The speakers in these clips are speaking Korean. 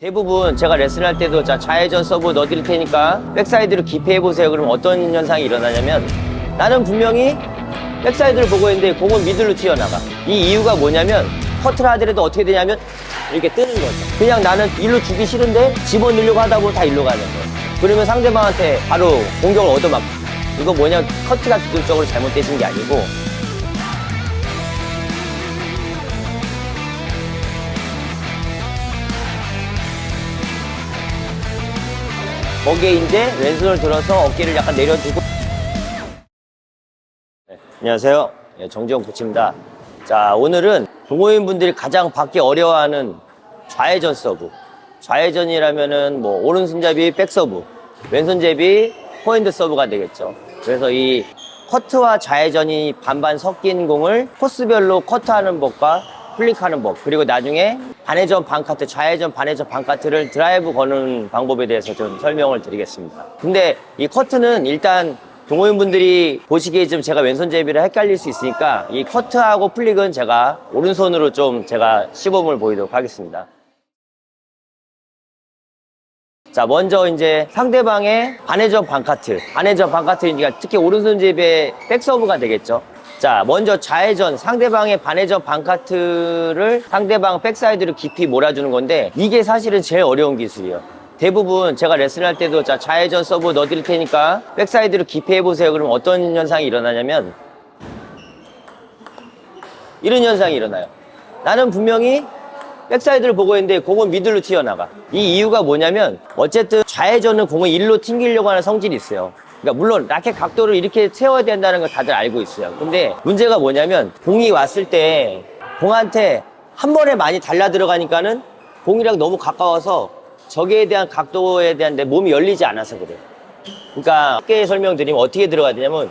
대부분 제가 레슨할 때도 자 좌회전 서브 넣어드릴 테니까 백사이드로 깊이 해보세요. 그럼 어떤 현상이 일어나냐면 나는 분명히 백사이드를 보고 있는데 공은 미들로 튀어나가. 이 이유가 뭐냐면 커트를 하더라도 어떻게 되냐면 이렇게 뜨는 거죠. 그냥 나는 일로 주기 싫은데 집어넣으려고 하다 보면 다 일로 가는 거예요. 그러면 상대방한테 바로 공격을 얻어맞고 이거 뭐냐 커트가 기술적으로 잘못되신 게 아니고 거기에 이제 왼손을 들어서 어깨를 약간 내려주고. 네, 안녕하세요. 네, 정지영 코치입니다. 자 오늘은 동호인분들이 가장 받기 어려워하는 좌회전 서브 좌회전이라면은 뭐 오른손잡이 백서브 왼손잡이 포핸드 서브가 되겠죠. 그래서 이 커트와 좌회전이 반반 섞인 공을 코스별로 커트하는 법과 플릭하는 법 그리고 나중에 반회전 반카트 좌회전 반회전 반카트를 드라이브 거는 방법에 대해서 좀 설명을 드리겠습니다 근데 이 커트는 일단 동호인분들이 보시기에 좀 제가 왼손잡이를 헷갈릴 수 있으니까 이 커트하고 플릭은 제가 오른손으로 좀 제가 시범을 보이도록 하겠습니다 자, 먼저 이제 상대방의 반회전 반카트. 반회전 반카트니까 특히 오른손잡이의 백서브가 되겠죠. 자, 먼저 좌회전, 상대방의 반회전 반카트를 상대방 백사이드로 깊이 몰아주는 건데 이게 사실은 제일 어려운 기술이에요. 대부분 제가 레슨 할 때도 자, 좌회전 서브 넣어드릴 테니까 백사이드로 깊이 해보세요. 그러면 어떤 현상이 일어나냐면 이런 현상이 일어나요. 나는 분명히 백사이드를 보고 있는데 공은 미들로 튀어나가. 이 이유가 뭐냐면 어쨌든 좌회전은 공을 일로 튕기려고 하는 성질이 있어요. 그러니까 물론 라켓 각도를 이렇게 세워야 된다는 걸 다들 알고 있어요. 근데 문제가 뭐냐면 공이 왔을 때 공한테 한 번에 많이 달라 들어가니까는 공이랑 너무 가까워서 저기에 대한 각도에 대한 내 몸이 열리지 않아서 그래요. 그러니까 쉽게 설명드리면 어떻게 들어가야 되냐면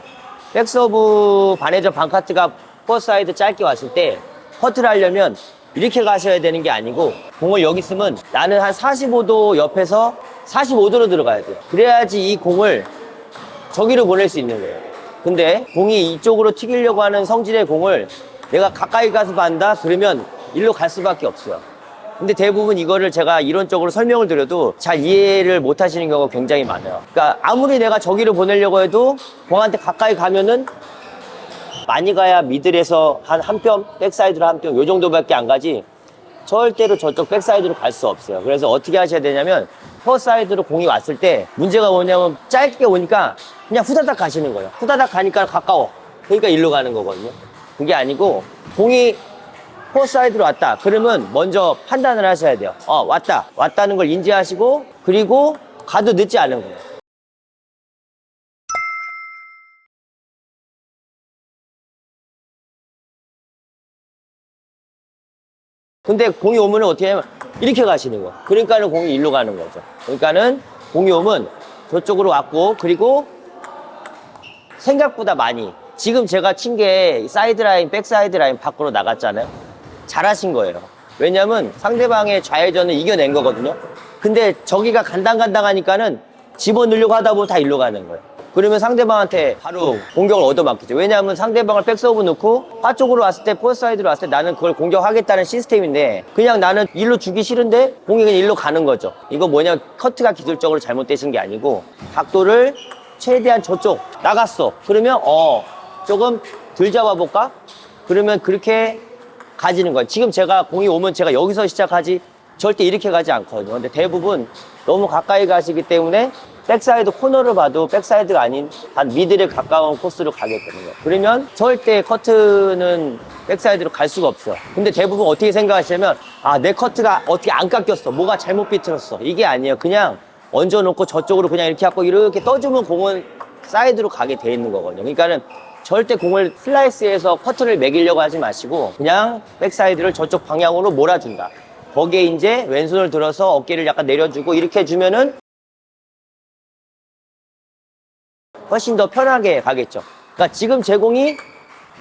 백서브 반회전 반카트가 포사이드 짧게 왔을 때 커트를 하려면 이렇게 가셔야 되는 게 아니고 공을 여기 있으면 나는 한 45도 옆에서 45도로 들어가야 돼요. 그래야지 이 공을 저기로 보낼 수 있는 거예요. 근데 공이 이쪽으로 튀기려고 하는 성질의 공을 내가 가까이 가서 반다? 그러면 일로 갈 수밖에 없어요. 근데 대부분 이거를 제가 이론적으로 설명을 드려도 잘 이해를 못 하시는 경우가 굉장히 많아요. 그러니까 아무리 내가 저기로 보내려고 해도 공한테 가까이 가면은 많이 가야 미들에서 한 한 뼘, 백사이드로 한 뼘, 요 정도밖에 안 가지 절대로 저쪽 백사이드로 갈 수 없어요. 그래서 어떻게 하셔야 되냐면 퍼사이드로 공이 왔을 때 문제가 뭐냐면 짧게 오니까 그냥 후다닥 가시는 거예요. 후다닥 가니까 가까워. 그러니까 일로 가는 거거든요. 그게 아니고 공이 포사이드로 왔다. 그러면 먼저 판단을 하셔야 돼요. 어, 왔다. 왔다는 걸 인지하시고 그리고 가도 늦지 않은 거예요. 근데 공이 오면 어떻게 하냐면 이렇게 가시는 거예요. 그러니까는 공이 일로 가는 거죠. 그러니까는 공이 오면 저쪽으로 왔고 그리고 생각보다 많이 지금 제가 친 게 사이드 라인, 백 사이드 라인 밖으로 나갔잖아요. 잘하신 거예요. 왜냐면 상대방의 좌회전을 이겨낸 거거든요. 근데 저기가 간당간당하니까는 집어넣으려고 하다 보면 다 일로 가는 거예요. 그러면 상대방한테 바로 공격을 얻어맞겠죠. 왜냐하면 상대방을 백서브 넣고 파 쪽으로 왔을 때, 포스 사이드로 왔을 때 나는 그걸 공격하겠다는 시스템인데 그냥 나는 일로 주기 싫은데 그냥 일로 가는 거죠. 이거 뭐냐면 커트가 기술적으로 잘못되신 게 아니고 각도를 최대한 저쪽 나갔어. 그러면 어 조금 덜 잡아볼까? 그러면 그렇게 가지는 거예요. 지금 제가 공이 오면 제가 여기서 시작하지 절대 이렇게 가지 않거든요. 근데 대부분 너무 가까이 가시기 때문에 백사이드 코너를 봐도 백사이드가 아닌 한 미들에 가까운 코스로 가게 되는 거예요. 그러면 절대 커트는 백사이드로 갈 수가 없어요. 근데 대부분 어떻게 생각하시냐면 아, 내 커트가 어떻게 안 깎였어. 뭐가 잘못 비틀었어. 이게 아니에요. 그냥 얹어놓고 저쪽으로 그냥 이렇게 하고 이렇게 떠주면 공은 사이드로 가게 돼 있는 거거든요. 그러니까는 절대 공을 슬라이스해서 커트를 매기려고 하지 마시고 그냥 백사이드를 저쪽 방향으로 몰아준다. 거기에 이제 왼손을 들어서 어깨를 약간 내려주고 이렇게 해주면은 훨씬 더 편하게 가겠죠. 그러니까 지금 제공이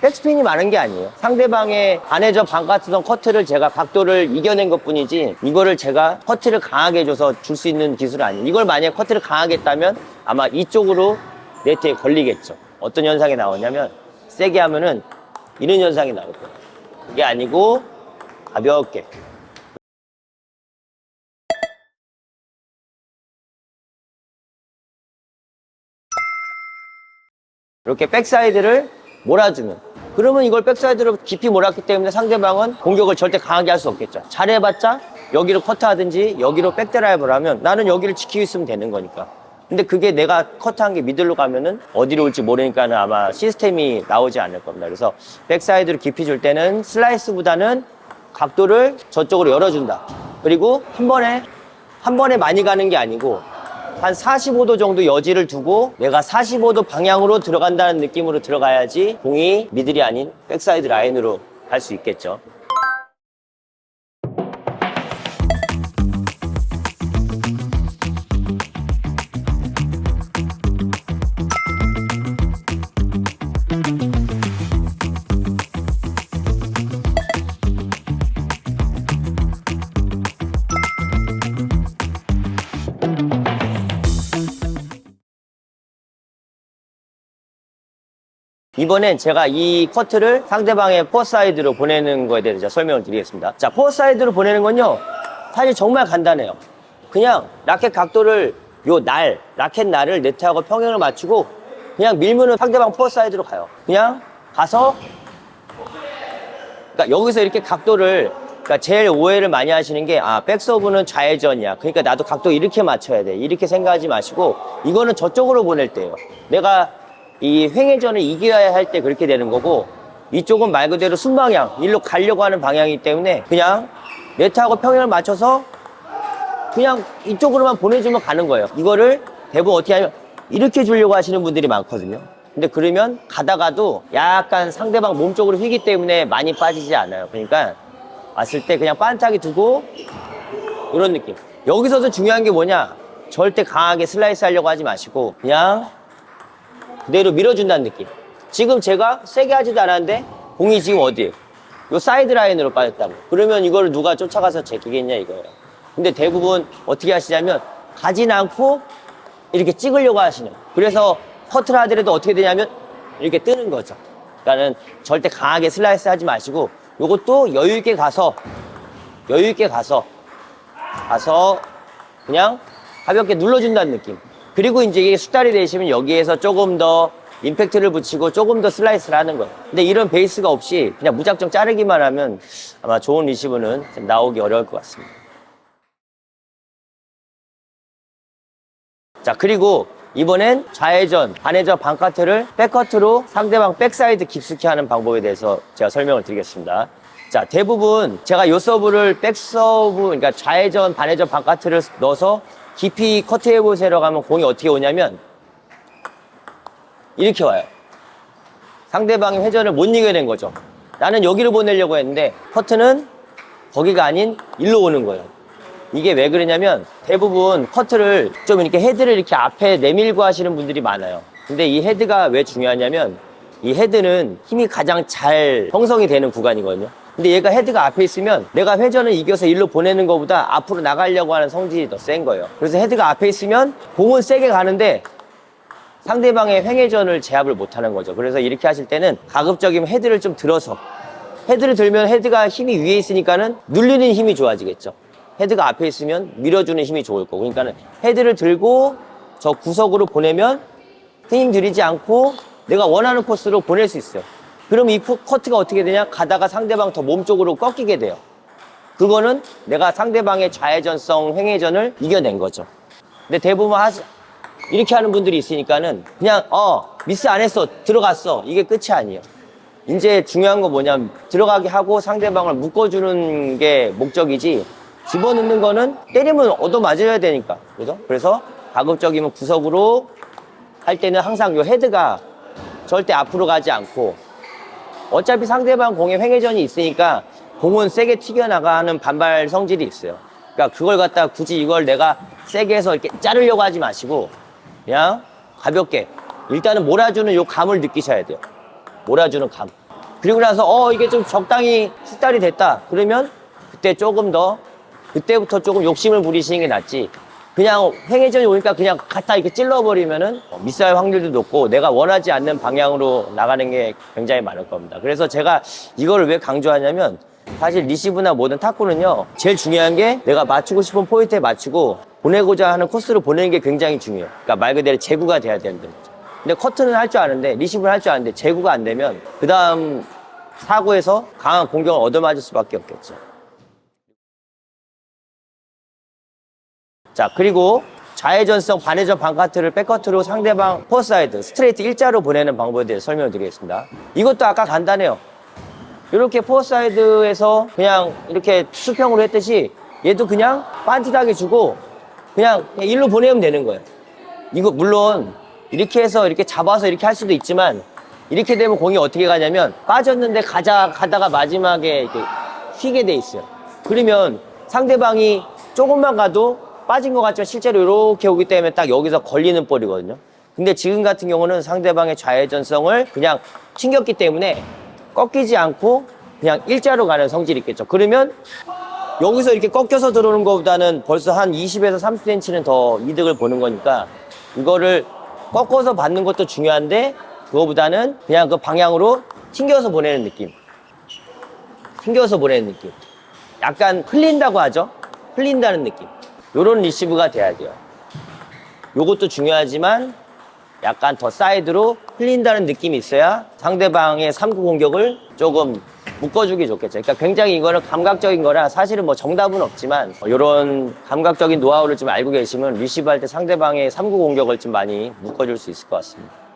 백스핀이 많은 게 아니에요. 상대방의 반해저 반가트던 커트를 제가 각도를 이겨낸 것 뿐이지 이거를 제가 커트를 강하게 해줘서 줄 수 있는 기술은 아니에요. 이걸 만약에 커트를 강하게 했다면 아마 이쪽으로 네트에 걸리겠죠. 어떤 현상이 나오냐면 세게 하면은 이런 현상이 나올 거예요. 그게 아니고 가볍게 이렇게 백사이드를 몰아주면 그러면 이걸 백사이드로 깊이 몰았기 때문에 상대방은 공격을 절대 강하게 할 수 없겠죠. 잘해봤자 여기로 커트하든지 여기로 백드라이브를 하면 나는 여기를 지키고 있으면 되는 거니까. 근데 그게 내가 커트한 게 미들로 가면은 어디로 올지 모르니까는 아마 시스템이 나오지 않을 겁니다. 그래서 백사이드로 깊이 줄 때는 슬라이스보다는 각도를 저쪽으로 열어준다. 그리고 한 번에 한 번에 많이 가는 게 아니고 한 45도 정도 여지를 두고 내가 45도 방향으로 들어간다는 느낌으로 들어가야지 공이 미들이 아닌 백사이드 라인으로 갈 수 있겠죠. 이번엔 제가 이 커트를 상대방의 포사이드로 보내는 거에 대해서 설명을 드리겠습니다. 자, 포사이드로 보내는 건요. 사실 정말 간단해요. 그냥 라켓 각도를 요 날, 라켓 날을 네트하고 평행을 맞추고 그냥 밀면은 상대방 포사이드로 가요. 그냥 가서 그러니까 여기서 이렇게 각도를 그러니까 제일 오해를 많이 하시는 게 아 백서브는 좌회전이야. 그러니까 나도 각도 이렇게 맞춰야 돼. 이렇게 생각하지 마시고 이거는 저쪽으로 보낼 때예요. 내가 이 횡회전을 이겨야 할 때 그렇게 되는 거고 이쪽은 말 그대로 순방향 일로 가려고 하는 방향이기 때문에 그냥 네트하고 평행을 맞춰서 그냥 이쪽으로만 보내주면 가는 거예요. 이거를 대부분 어떻게 하면 이렇게 주려고 하시는 분들이 많거든요. 근데 그러면 가다가도 약간 상대방 몸 쪽으로 휘기 때문에 많이 빠지지 않아요. 그러니까 왔을 때 그냥 반짝이 두고 이런 느낌. 여기서도 중요한 게 뭐냐? 절대 강하게 슬라이스 하려고 하지 마시고 그냥 그대로 밀어준다는 느낌. 지금 제가 세게 하지도 않았는데 공이 지금 어디에요? 요 사이드 라인으로 빠졌다고. 그러면 이걸 누가 쫓아가서 제끼겠냐 이거예요. 근데 대부분 어떻게 하시냐면 가진 않고 이렇게 찍으려고 하시는. 그래서 커트를 하더라도 어떻게 되냐면 이렇게 뜨는 거죠. 그러니까는 절대 강하게 슬라이스 하지 마시고 요것도 여유 있게 가서 여유 있게 가서 가서 그냥 가볍게 눌러준다는 느낌. 그리고 이제 이게 숙달이 되시면 여기에서 조금 더 임팩트를 붙이고 조금 더 슬라이스를 하는 거예요. 근데 이런 베이스가 없이 그냥 무작정 자르기만 하면 아마 좋은 리시브는 좀 나오기 어려울 것 같습니다. 자, 그리고 이번엔 좌회전, 반회전 반카트를 백커트로 상대방 백사이드 깊숙이 하는 방법에 대해서 제가 설명을 드리겠습니다. 자, 대부분 제가 요 서브를 백 서브, 그러니까 좌회전, 반회전 반카트를 넣어서 깊이 커트해 보세요 가면 공이 어떻게 오냐면 이렇게 와요. 상대방의 회전을 못 이겨낸 거죠. 나는 여기로 보내려고 했는데 커트는 거기가 아닌 일로 오는 거예요. 이게 왜 그러냐면 대부분 커트를 좀 이렇게 헤드를 이렇게 앞에 내밀고 하시는 분들이 많아요. 근데 이 헤드가 왜 중요하냐면 이 헤드는 힘이 가장 잘 형성이 되는 구간이거든요. 근데 얘가 헤드가 앞에 있으면 내가 회전을 이겨서 일로 보내는 것보다 앞으로 나가려고 하는 성질이 더 센 거예요. 그래서 헤드가 앞에 있으면 공은 세게 가는데 상대방의 횡회전을 제압을 못 하는 거죠. 그래서 이렇게 하실 때는 가급적이면 헤드를 좀 들어서 헤드를 들면 헤드가 힘이 위에 있으니까는 눌리는 힘이 좋아지겠죠. 헤드가 앞에 있으면 밀어주는 힘이 좋을 거고. 그러니까는 헤드를 들고 저 구석으로 보내면 힘 들이지 않고 내가 원하는 코스로 보낼 수 있어요. 그럼 이 코- 커트가 어떻게 되냐? 가다가 상대방 더 몸쪽으로 꺾이게 돼요. 그거는 내가 상대방의 좌회전성 횡회전을 이겨낸 거죠. 근데 대부분 하, 이렇게 하는 분들이 있으니까는 그냥 어 미스 안 했어 들어갔어 이게 끝이 아니에요. 이제 중요한 거 뭐냐면 들어가게 하고 상대방을 묶어주는 게 목적이지 집어넣는 거는 때리면 얻어 맞아야 되니까 그죠? 그래서 가급적이면 구석으로 할 때는 항상 요 헤드가 절대 앞으로 가지 않고 어차피 상대방 공에 횡회전이 있으니까 공은 세게 튀겨나가는 반발 성질이 있어요. 그러니까 그걸 갖다 굳이 이걸 내가 세게 해서 이렇게 자르려고 하지 마시고 그냥 가볍게 일단은 몰아주는 요 감을 느끼셔야 돼요. 몰아주는 감. 그리고 나서 어 이게 좀 적당히 숙달이 됐다. 그러면 그때 조금 더 그때부터 조금 욕심을 부리시는 게 낫지. 그냥 횡회전이 오니까 그냥 갖다 이렇게 찔러버리면은 미스할 확률도 높고 내가 원하지 않는 방향으로 나가는 게 굉장히 많을 겁니다. 그래서 제가 이거를 왜 강조하냐면 사실 리시브나 모든 탁구는요 제일 중요한 게 내가 맞추고 싶은 포인트에 맞추고 보내고자 하는 코스로 보내는 게 굉장히 중요해요. 그러니까 말 그대로 제구가 돼야 되는 거죠. 근데 커트는 할 줄 아는데 리시브를 할 줄 아는데 제구가 안 되면 그 다음 사고에서 강한 공격을 얻어맞을 수밖에 없겠죠. 자 그리고 좌회전성 반회전 반카트를 백커트로 상대방 포사이드 스트레이트 일자로 보내는 방법에 대해서 설명을 드리겠습니다. 이것도 아까 간단해요. 이렇게 포사이드에서 그냥 이렇게 수평으로 했듯이 얘도 그냥 반듯하게 주고 그냥, 그냥 일로 보내면 되는 거예요. 이거 물론 이렇게 해서 이렇게 잡아서 이렇게 할 수도 있지만 이렇게 되면 공이 어떻게 가냐면 빠졌는데 가자 가다가 마지막에 이렇게 휘게 돼 있어요. 그러면 상대방이 조금만 가도 빠진 것 같지만 실제로 이렇게 오기 때문에 딱 여기서 걸리는 볼이거든요. 근데 지금 같은 경우는 상대방의 좌회전성을 그냥 튕겼기 때문에 꺾이지 않고 그냥 일자로 가는 성질이 있겠죠. 그러면 여기서 이렇게 꺾여서 들어오는 것보다는 벌써 한 20에서 30cm는 더 이득을 보는 거니까 이거를 꺾어서 받는 것도 중요한데 그거보다는 그냥 그 방향으로 튕겨서 보내는 느낌. 튕겨서 보내는 느낌. 약간 흘린다고 하죠? 흘린다는 느낌. 요런 리시브가 돼야 돼요. 요것도 중요하지만 약간 더 사이드로 흘린다는 느낌이 있어야 상대방의 3구 공격을 조금 묶어주기 좋겠죠. 그러니까 굉장히 이거는 감각적인 거라 사실은 뭐 정답은 없지만 이런 감각적인 노하우를 좀 알고 계시면 리시브 할 때 상대방의 3구 공격을 좀 많이 묶어줄 수 있을 것 같습니다.